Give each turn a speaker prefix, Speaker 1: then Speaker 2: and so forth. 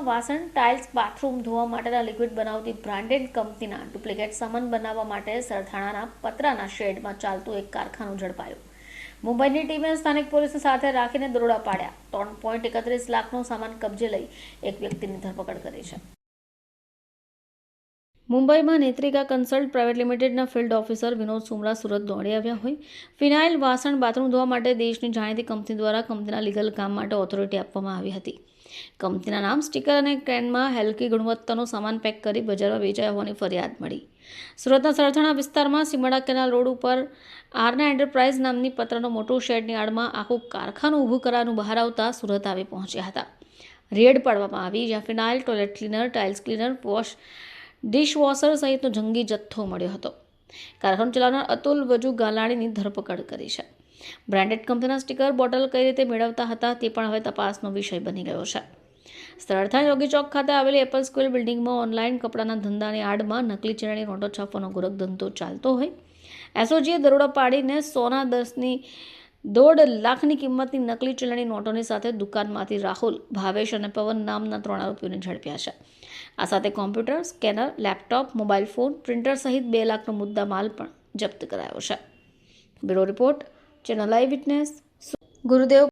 Speaker 1: સુરતમાં વાસણ, tiles, bathroom ધોવા માટેના લિક્વિડ બનાવતી બ્રાન્ડેડ કંપનીના ડુપ્લિકેટ સામાન બનાવવા માટે સરથાણાના પતરાના શેડમાં ચાલતું એક કારખાનું ઝડપાયું. મુંબઈની ટીમે સ્થાનિક પોલીસ સાથે રાખીને દરોડા પાડ્યા. ત્રણ પોઈન્ટ એકત્રીસ લાખનો સામાન કબજે લઈ એક વ્યક્તિની ધરપકડ કરી છે. મુંબઈમાં નેત્રિકા કન્સલ્ટ પ્રાઇવેટ લિમિટેડના ફિલ્ડ ઓફિસર વિનોદ સુમરા સુરત દોડી આવ્યા હોય. ફિનાઇલ વાસણ બાથરૂમ ધોવા માટે દેશની જાણીતી કંપની દ્વારા કંપનીના લીગલ કામ માટે ઓથોરિટી આપવામાં આવી હતી. કંપનીના નામ, સ્ટીકર અને ક્રેનમાં હેલ્કી ગુણવત્તાનો સામાન પેક કરી બજારમાં વેચાયા હોવાની ફરિયાદ મળી. સુરતના સરથાણા વિસ્તારમાં સીમાડા કેનાલ રોડ ઉપર આરના એન્ટરપ્રાઇઝ નામની પત્રનો મોટો શેડની આડમાં આખું કારખાનું ઊભું કરવાનું બહાર આવતા સુરત આવી પહોંચ્યા હતા. રેડ પાડવામાં આવી જ્યાં phenyl toilet cleaner, tiles cleaner, wash dishwasher સહિતનો જંગી જથ્થો મળ્યો હતો. કારખાનું ચલાવનાર અતુલ વજુ ગાલાણીની ધરપકડ કરી છે. બ્રાન્ડેડ કંપનીના સ્ટીકર બોટલ કઈ રીતે મેળવતા હતા તે પણ હવે તપાસનો વિષય બની ગયો છે. સ્થળથા યોગી ચોક ખાતે આવેલી એપલ સ્કૂલ બિલ્ડિંગમાં ઓનલાઈન કપડાના ધંધાની આડમાં નકલી ચીરાની નોટો છાપવાનો ગોરખ ધંધો ચાલતો હોય. એસઓજીએ દરોડા પાડીને સોના દસની દોઢ લાખની કિંમતની નકલી ચલણી નોટોની સાથે દુકાનમાંથી રાહુલ, ભાવેશ અને પવન નામના ત્રણ આરોપીઓને ઝડપ્યા છે. આ સાથે computer, scanner, laptop, mobile phone, printer સહિત બે લાખનો મુદ્દા માલ પણ જપ્ત કરાયો છે. Bureau report, channel I witness. Gurudev